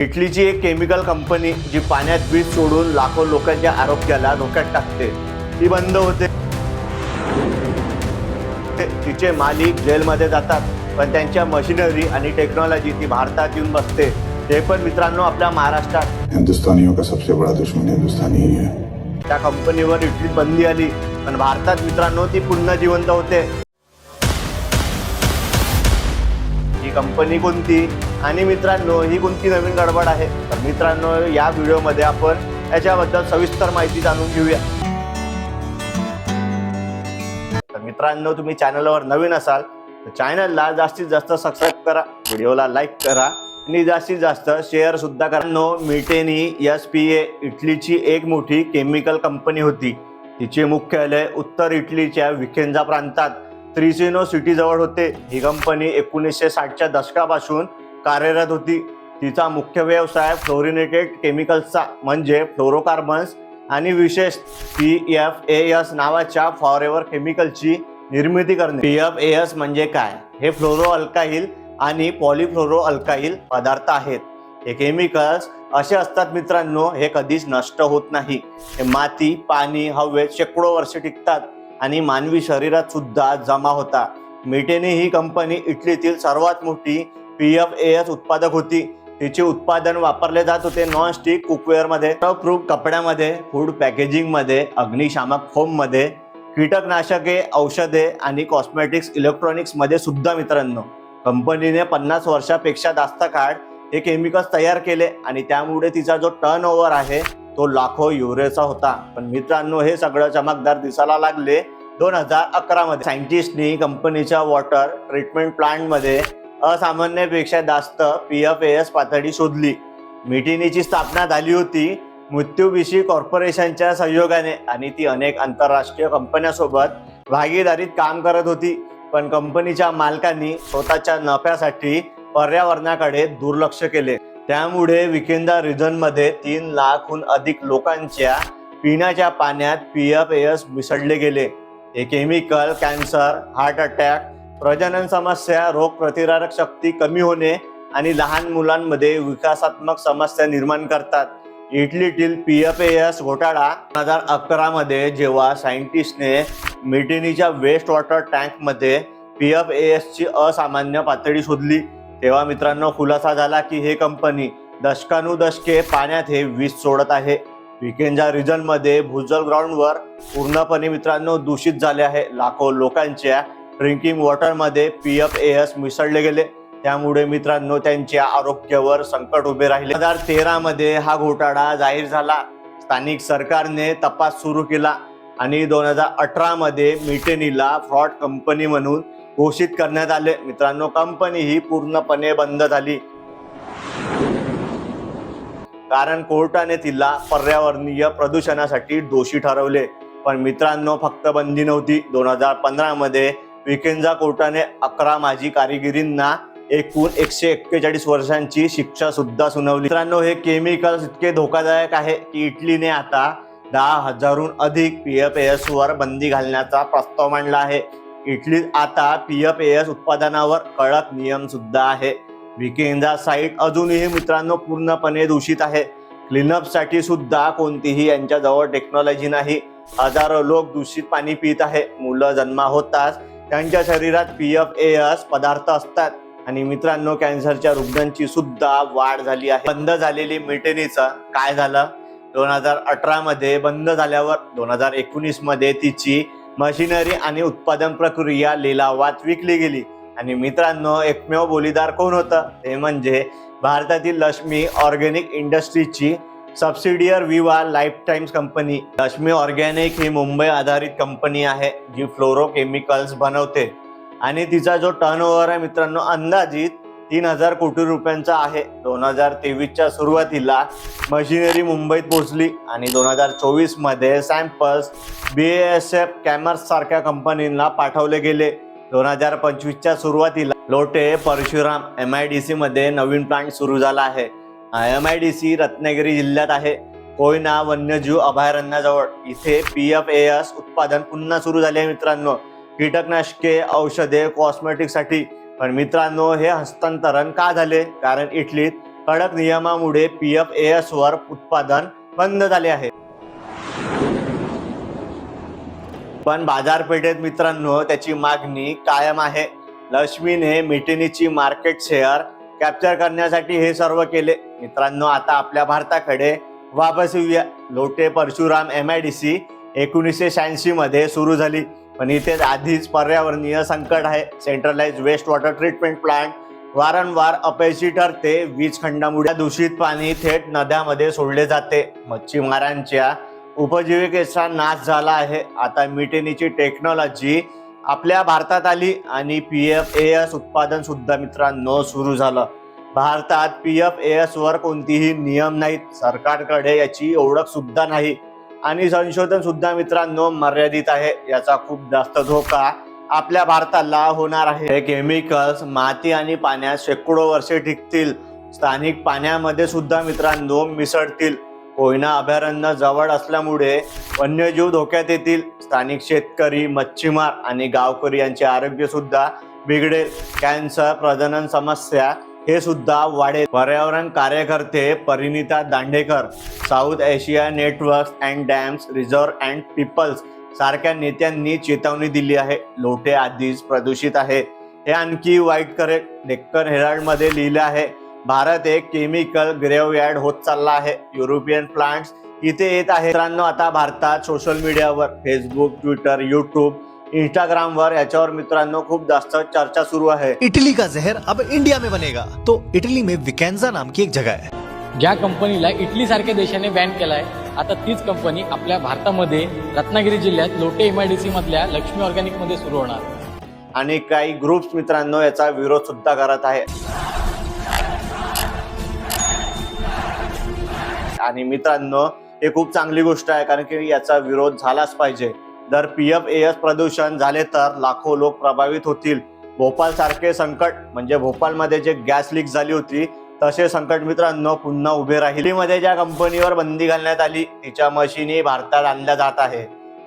इटलीची एक chemical company जी पाण्यात वीज सोडून लाखो लोकांच्या आरोग्याला धोक्यात टाकते ती बंद होते. ते- तिचे मालिक जेलमध्ये जातात पण त्यांच्या मशिनरी आणि टेक्नॉलॉजी ती भारतात येऊन बसते. ते पण मित्रांनो आपल्या महाराष्ट्रात. हिंदुस्तानियों का सबसे बड़ा दुश्मन हिंदुस्तानी ही है? त्या कंपनीवर इटलीत बंदी आली पण भारतात मित्रांनो ती पुन्हा जिवंत होते. ही कंपनी कोणती? आणि मित्रांनो ही कोणती नवीन गडबड आहे? तर मित्रांनो या व्हिडिओमध्ये आपण याच्याबद्दल सविस्तर माहिती जाणून घेऊया. तर मित्रांनो तुम्ही चॅनलवर नवीन असाल तर चॅनलला जास्तीत जास्त सबस्क्राईब करा व्हिडिओला लाईक करा आणि जास्तीत जास्त शेअर सुद्धा करा. नो मिटेनी एस पी ए इटलीची एक मोठी केमिकल कंपनी होती. तिचे मुख्यालय उत्तर इटलीच्या विखेंजा प्रांतात त्रिसिनो सिटीजवळ होते. ही कंपनी एकोणीसशे साठच्या दशकापासून कार्यरत होती. तिचा मुख्य व्यवसाय फ्लोरिनेटेड केमिकल्सचा म्हणजे फ्लोरोकार्बन्स आणि विशेष पी एफ ए एस नावाच्या फॉरेवर केमिकलची निर्मिती करणे. पी एफ ए एस म्हणजे काय? हे फ्लोरो अल्काहिल आणि पॉलिफ्लोरो अल्काहिल पदार्थ आहेत. हे केमिकल्स असे असतात मित्रांनो हे कधीच नष्ट होत नाही. हे माती पाणी हवेत शेकडो वर्ष टिकतात आणि मानवी शरीरात सुद्धा जमा होता मिटेने ही कंपनी इटलीतील सर्वात मोठी पी एफ ए एस उत्पादक होती. तिचे उत्पादन वापरले जात होते नॉन स्टिक कुकवेअरमध्ये प्रूफ कपड्यामध्ये फूड पॅकेजिंगमध्ये अग्निशामक फोममध्ये कीटकनाशके औषधे आणि कॉस्मेटिक्स इलेक्ट्रॉनिक्समध्ये सुद्धा मित्रांनो. कंपनीने पन्नास वर्षापेक्षा जास्त काळ हे केमिकल्स तयार केले आणि त्यामुळे तिचा जो टर्न ओव्हर आहे तो लाखो युरोचा होता. पण मित्रांनो हे सगळं चमकदार दिसायला लागले दोन हजार अकरामध्ये. सायंटिस्टनी कंपनीच्या वॉटर ट्रीटमेंट प्लांटमध्ये असामान्यपेक्षा जास्त पी एफ एस पातळी शोधली. मिटिनीची स्थापना झाली होती. मृत्यूविषयी कॉर्पोरेशनच्या सहयोगाने आणि ती अनेक आंतरराष्ट्रीय कंपन्यांसोबत भागीदारीत काम करत होती. पण कंपनीच्या मालकांनी स्वतःच्या नफ्यासाठी पर्यावरणाकडे दुर्लक्ष केले. त्यामुळे विकेंदा रिजनमध्ये तीन लाखहून अधिक लोकांच्या पिण्याच्या पाण्यात पी एफ एस मिसळले गेले. हे केमिकल कॅन्सर हार्ट अटॅक प्रजनन समस्या रोग प्रतिकारक शक्ती कमी होणे आणि लहान मुलांमध्ये विकासात्मक समस्या निर्माण करतात. इटलीतील पी एफ एस घोटाळा दोन हजार अकरामध्ये जेव्हा सायंटिस्टने मिटिनीच्या वेस्ट वॉटर टँकमध्ये पी एफ एसची असामान्य पातळी शोधली. तेव्हा मित्रांनो खुलासा झाला की हे कंपनी दशकानुदशके पाण्यात हे वीज सोडत आहे. विकेंजा रिजनमध्ये भूजल ग्राउंडवर पूर्णपणे मित्रांनो दूषित झाले आहे. लाखो लोकांच्या ड्रिंकिंग वॉटरमध्ये पी एफ एस मिसळले गेले. त्यामुळे मित्रांनो त्यांच्या आरोग्यावर संकट उभे राहिले. दोन हजार तेरामध्ये हा घोटाळा जाहीर झाला. स्थानिक सरकारने तपास सुरू केला आणि दोन हजार अठरामध्ये मिटेनीला फ्रॉड कंपनी म्हणून घोषित करण्यात आले. मित्रांनो कंपनी ही पूर्णपणे बंद झाली. कारण कोर्टाने तिला पर्यावरणीय प्रदूषणासाठी दोषी ठरवले. पण मित्रांनो फक्त बंदी नव्हती. दोन हजार पंधरामध्ये विकेंजा कोर्टाने अकरा माजी कारिगिरींना एकूण एकशे एक्केचाळीस वर्षांची शिक्षा सुद्धा सुनावली. मित्रांनो हे केमिकल्स इतके धोकादायक आहे की इटलीने आता दहा हजारहून अधिक पी एफ एस वर बंदी घालण्याचा प्रस्ताव मांडला आहे. इटलीत आता पी एफ एस उत्पादनावर कडक नियम सुद्धा आहे. विकेंजा साईट अजूनही मित्रांनो पूर्णपणे दूषित आहे. क्लीनअपसाठी सुद्धा कोणतीही यांच्याजवळ टेक्नॉलॉजी नाही. हजारो लोक दूषित पाणी पित आहे. मुलं जन्मा होताच त्यांच्या शरीरात पी एफ ए एस पदार्थ असतात. आणि मित्रांनो कॅन्सरच्या रुग्णांची सुद्धा वाढ झाली आहे. बंद झालेली मिटेनीचं काय झालं? दोन हजार अठरा मध्ये बंद झाल्यावर दोन हजार एकोणीसमध्ये तिची मशिनरी आणि उत्पादन प्रक्रिया लिलावात विकली गेली. आणि मित्रांनो एकमेव बोलीदार कोण होतं? ते म्हणजे भारतातील Lakshmi organic इंडस्ट्रीची subsidiary Viva life times company Laxmi organic ही मुंबई आधारित कंपनी आहे जी फ्लोरो केमिकल्स बनवते. आणि तिचा जो टर्नओव्हर आहे मित्रांनो अंदाजित तीन हजार कोटी रुपयांचा आहे. दोन हजार तेवीसच्या सुरुवातीला मशिनरी मुंबईत पोहोचली आणि दोन हजार चोवीसमध्ये samples B S F Chemours सारख्या कंपनींना पाठवले गेले. दोन हजार पंचवीसच्या सुरुवातीला Lote Parshuram M I D सीमध्ये नवीन प्लांट सुरू झाला आहे. I M I D C Ratnagiri जिल्ह्यात आहे. कोयना वन्यजीव अभयारण्याजवळ. इथे पी एफ ए एस उत्पादन पुन्हा सुरू झाले आहे मित्रांनो. कीटकनाशके औषधे कॉस्मेटिकसाठी पण मित्रांनो हे हस्तांतरण का झाले? कारण इटलीत कडक नियमामुळे पी एफ ए एस वर उत्पादन बंद झाले आहे. पण बाजारपेठेत मित्रांनो त्याची मागणी कायम आहे. लक्ष्मीने मिटिनीची मार्केट शेअर कॅप्चर करण्यासाठी हे सर्व केले. मित्रांनो आता आपल्या भारताकडे वापस येऊया. Lote Parshuram M I D C एकोणीसशे शहाऐंशी मध्ये सुरू झाली. पण इथे आधीच पर्यावरणीय संकट आहे. Centralise waste water treatment plant वारंवार अपयशी ठरते. वीज खंडामुळे दूषित पाणी थेट नद्यामध्ये सोडले जाते. मच्छीमारांच्या उपजीविकेचा नाश झाला आहे. आता मिटेनीची टेक्नॉलॉजी आपल्या भारतात आली आणि पी एफ ए एस उत्पादन सुद्धा मित्रांनो सुरू झालं. भारतात पी एफ ए एस वर कोणतीही नियम नाहीत. सरकारकडे याची ओळख सुद्धा नाही. आणि संशोधन सुद्धा मित्रांनो मर्यादित आहे. याचा खूप जास्त धोका आपल्या भारताला होणार आहे. हे केमिकल्स माती आणि पाण्यात शेकडो वर्षे टिकतील. स्थानिक पाण्यामध्ये सुद्धा मित्रांनो मिसळतील. कोयना अभयारण्य जवळ असल्यामुळे वन्यजीव धोक्यात येतील. स्थानिक शेतकरी मच्छीमार आणि गावकरी यांचे आरोग्य सुद्धा बिघडेल. कॅन्सर प्रजनन समस्या हे सुद्धा वाढेल पर्यावरण कार्यकर्ते Parineeta Dandekar south Asia networks and dams reserve and peoples सारख्या नेत्यांनी चेतावणी दिली आहे. लोटे आधीच प्रदूषित आहे. हे आणखी वाईट करेल डेक्कन हेराल्डमध्ये लिहिलं आहे भारत एक केमिकल ग्रेवयार्ड होत चालला आहे. युरोपियन प्लांट्स इथे येत आहे मित्रांनो आता भारतात सोशल मीडियावर फेसबुक ट्विटर युट्यूब इंस्टाग्रामवर याच्यावर मित्रांनो खूप जास्त चर्चा सुरू आहे. इटली का जहर अब इंडिया में बनेगा? तो इटली में विकेंजा नाम की एक जगह है. ज्या कंपनीला इटली सारख्या देशाने बॅन केलाय आता तीच कंपनी आपल्या भारतामध्ये रत्नागिरी जिल्ह्यात लोटे एमआयडीसी मधल्या लक्ष्मी ऑर्गॅनिकमध्ये सुरू होणार. आणि काही ग्रुप्स मित्रांनो याचा विरोध सुद्धा करत आहे. आणि मित्रांनो हे खूप चांगली गोष्ट आहे कारण की याचा विरोध झालाच पाहिजे. जर पी एफ ए एस प्रदूषण झाले तर लाखो लोक प्रभावित होतील. भोपाळ सारखे संकट म्हणजे भोपाळमध्ये जे गॅस लीक झाली होती तसे संकट मित्रांनो पुन्हा उभे राहिले. मध्ये ज्या कंपनीवर बंदी घालण्यात आली तिच्या मशिनी भारतात आणल्या जात आहे.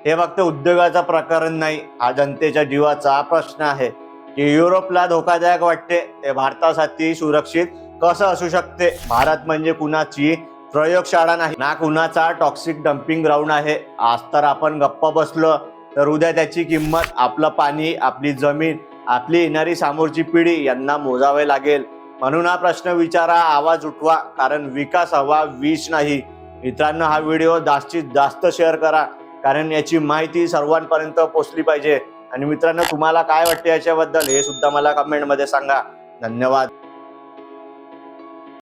हे फक्त उद्योगाचं प्रकरण नाही हा जनतेच्या जीवाचा प्रश्न आहे. की युरोपला धोकादायक वाटते ते भारतासाठी सुरक्षित कसं असू शकते? भारत म्हणजे कुणाची? प्रयोगशाळा नाही. ना कुणाचा टॉक्सिक डम्पिंग ग्राउंड आहे. आज तर आपण गप्पा बसलो तर उद्या त्याची किंमत आपलं पाणी आपली जमीन आपली येणारी समोरची पिढी यांना मोजावे लागेल. म्हणून हा प्रश्न विचारा आवाज उठवा कारण विकास हवा विष नाही. मित्रांनो हा व्हिडिओ जास्तीत जास्त शेअर करा कारण याची माहिती सर्वांपर्यंत पोचली पाहिजे. आणि मित्रांनो तुम्हाला काय वाटते याच्याबद्दल हे सुद्धा मला कमेंटमध्ये सांगा. धन्यवाद.